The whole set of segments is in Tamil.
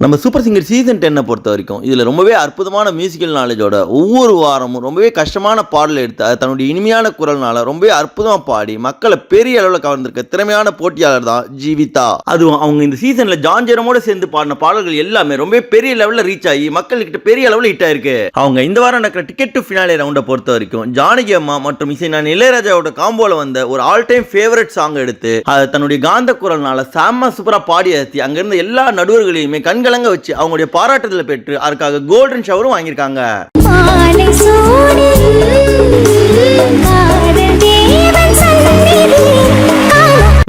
நம்ம சூப்பர் சிங்கர் சீசன் டென்னை பொறுத்த வரைக்கும் இதில் ரொம்பவே அற்புதமான மியூசிக்கல் நாலேஜோட ஒவ்வொரு வாரமும் ரொம்பவே கஷ்டமான பாடலை எடுத்து அது தன்னுடைய இனிமையான குரல்னால ரொம்பவே அற்புதமாக பாடி மக்களை பெரிய அளவில் கவர்ந்திருக்க திறமையான போட்டியாளர் தான் ஜீவிதா. அதுவும் அவங்க இந்த சீசனில் ஜான்ஜரமோட சேர்ந்து பாடின பாடல்கள் எல்லாமே ரொம்பவே பெரிய லெவலில் ரீச் ஆகி மக்கள்கிட்ட பெரிய அளவில் ஹிட் ஆயிருக்கு. அவங்க இந்த வாரம் நடக்கிற டிக்கெட் டு ஃபினாலே ரவுண்டை பொறுத்த வரைக்கும் ஜானகி அம்மா மற்றும் இசை நான் இளையராஜாவோட காம்போல வந்த ஒரு ஆல் டைம் ஃபேவரட் சாங் எடுத்து அதை தன்னுடைய காந்த குரல்னால செம்ம சூப்பரா பாடி ஏற்றி அங்கிருந்த எல்லா நடுவர்களையுமே கண்கள் கண்கலங்க வச்சு அவங்களுடைய பாராட்டுதலை பெற்று அதுக்காக கோல்டன் ஷவரும் வாங்கியிருக்காங்க.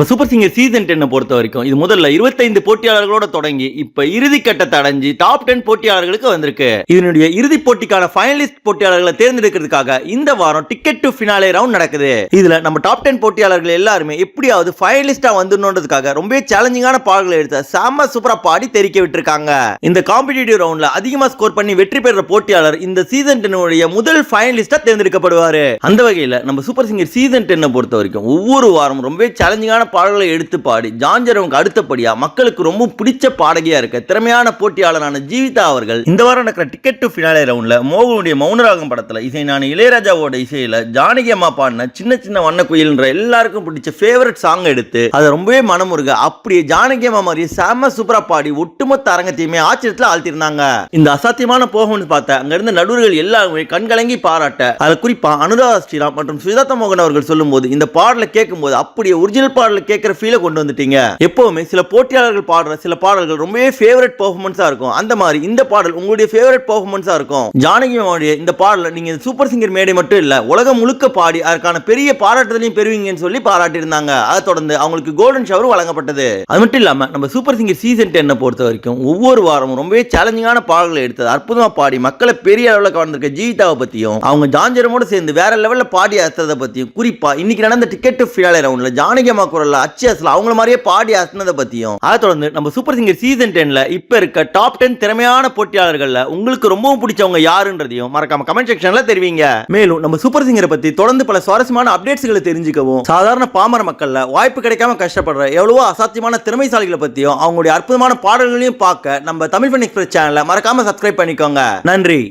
நம்ம சூப்பர் சிங்கர் சீசன் டென்னை பொறுத்த வரைக்கும் இது முதல்ல இருபத்தைந்து போட்டியாளர்களோட தொடங்கி இப்ப இறுதி கட்டத்தை அடைஞ்சு டாப் டென் போட்டியாளர்களுக்கு வந்திருக்கு. இதனுடைய இறுதி போட்டிக்கான ஃபைனலிஸ்ட் போட்டியாளர்களை தேர்ந்தெடுக்கிறதுக்காக இந்த வாரம் டிக்கெட் டு ஃபினாலே ரவுண்ட் நடக்குது. இதுல நம்ம டாப் டென் போட்டியாளர்கள் எல்லாருமே எப்படியாவது ஃபைனலிஸ்டா வந்துடணுன்றதுக்காக ரொம்ப சேலஞ்சிங்கான பாடல்களை எடுத்த செம்ம சூப்பரா பாடி தெரிக்க விட்டுருக்காங்க. இந்த காம்படிட்டிவ் ரவுண்ட்ல அதிகமா ஸ்கோர் பண்ணி வெற்றி பெறுற போட்டியாளர் இந்த சீசன் டென்னுடைய முதல் ஃபைனலிஸ்டா தேர்ந்தெடுக்கப்படுவாரு. அந்த வகையில நம்ம சூப்பர் சிங்கர் சீசன் டென்னை பொறுத்த வரைக்கும் ஒவ்வொரு வாரமும் ரொம்ப சேலஞ்சிங்கான பாடல்களை எடுத்து பாடி ஜான்ஜரவுக்கு அடுத்தபடியா மக்களுக்கு ரொம்ப பிடிச்ச பாடகியா இருக்க திறமையான போட்டியாளரான ஜீவிதா அவர்கள் இந்த வாரம் நடக்கிற டிக்கெட் டு ஃபினாலே ரவுண்டில் மோகனுடைய மௌனராகம் படத்தில் இசை நான் இளையராஜாவோட இசையில் ஜானகி அம்மா பாடின சின்ன சின்ன வண்ண குயில்ன்ற எல்லாருக்கும் பிடிச்ச ஃபேவரட் சாங் எடுத்து அதை ரொம்பவே மனமுருக அப்படியே ஜானகி அம்மா மாதிரி செம சூப்பரா பாடி ஒட்டுமொத்த அரங்கத்தையுமே ஆச்சரியத்துல ஆழ்த்திருந்தாங்க இந்த அசாத்தியமான போகம்னு பார்த்த அங்கிருந்த நடுவர்கள் எல்லாருமே கண்கலங்கி பாராட்ட அதில் குறிப்பா அனுராதா ஸ்ரீராம் மற்றும் சுஜாதா மோகன் அவர்கள் சொல்லும்போது இந்த பாடலை கேட்கும்போது அப்படியே ஒரிஜினல் பாடலை கேட்கிற ஃபீலை கொண்டு வந்துட்டீங்க. எப்போவுமே சில போட்டியாளர்கள் பாடுற சில பாடல்கள் ரொம்பவே ஃபேவரட் பர்ஃபார்மன்ஸாக இருக்கும். அந்த மாதிரி இந்த பாடல் உங்களுடைய ஃபேவரட் பர்ஃபார்மன்ஸாக இருக்கும். ஜானகி மாவுடைய இந்த பாடலை நீங்கள் சூப்பர் சிங்கர் மேடை மட்டும் இல்லை உலகம் முழுக்க பாடி அதற்கான பெரிய பாராட்டுதலையும் பெறுவீங்கன்னு சொல்லி பாராட்டியிருந்தாங்க. அதை தொடர்ந்து அவங்களுக்கு கோல்டன் ஷவர் வழங்கப்பட்டது. அது மட்டும் இல்லாமல் நம்ம சூப்பர் சிங்கர் சீசன் டென்னை பொறுத்த வரைக்கும் ஒவ்வொரு வாரமும் ரொம்பவே சேலஞ்சிங்கான பாடல்களை எடுத்தது அற்புதமாக பாடி மக்களை பெரிய அளவில் கவர்ந்திருக்க ஜீவிதாவை பற்றியும் அவங்க ஜாஞ்சரமோடு சேர்ந்து வேற லெவலில் பாடி அசத்ததை பற்றியும் குறிப்பாக இன்னைக்கு நடந்த டிக்கெட் ஃபினாலே ரவுண்டில் ஜானகி அம்மா குரல் குரல்ல அச்சியாஸ்ல அவங்கள மாதிரியே பாடி அசனதை பத்தியும். அதை தொடர்ந்து நம்ம சூப்பர் சிங்கர் சீசன் டென்ல இப்ப இருக்க டாப் டென் திறமையான போட்டியாளர்களில் உங்களுக்கு ரொம்பவும் பிடிச்சவங்க யாருன்றதையும் மறக்காம கமெண்ட் செக்ஷன்ல தெரிவிங்க. மேலும் நம்ம சூப்பர் சிங்கரை பத்தி தொடர்ந்து பல சுவாரஸ்யமான அப்டேட்ஸ்களை தெரிஞ்சுக்கவும் சாதாரண பாமர மக்கள்ல வாய்ப்பு கிடைக்காம கஷ்டப்படுற எவ்வளவோ அசாத்தியமான திறமைசாலிகளை பத்தியும் அவங்களுடைய அற்புதமான பாடல்களையும் பார்க்க நம்ம தமிழ் ஃபன் எக்ஸ்பிரஸ் சேனலை மறக்காம சப்ஸ்கிரைப் பண்ணிக்கோங்க. நன்றி.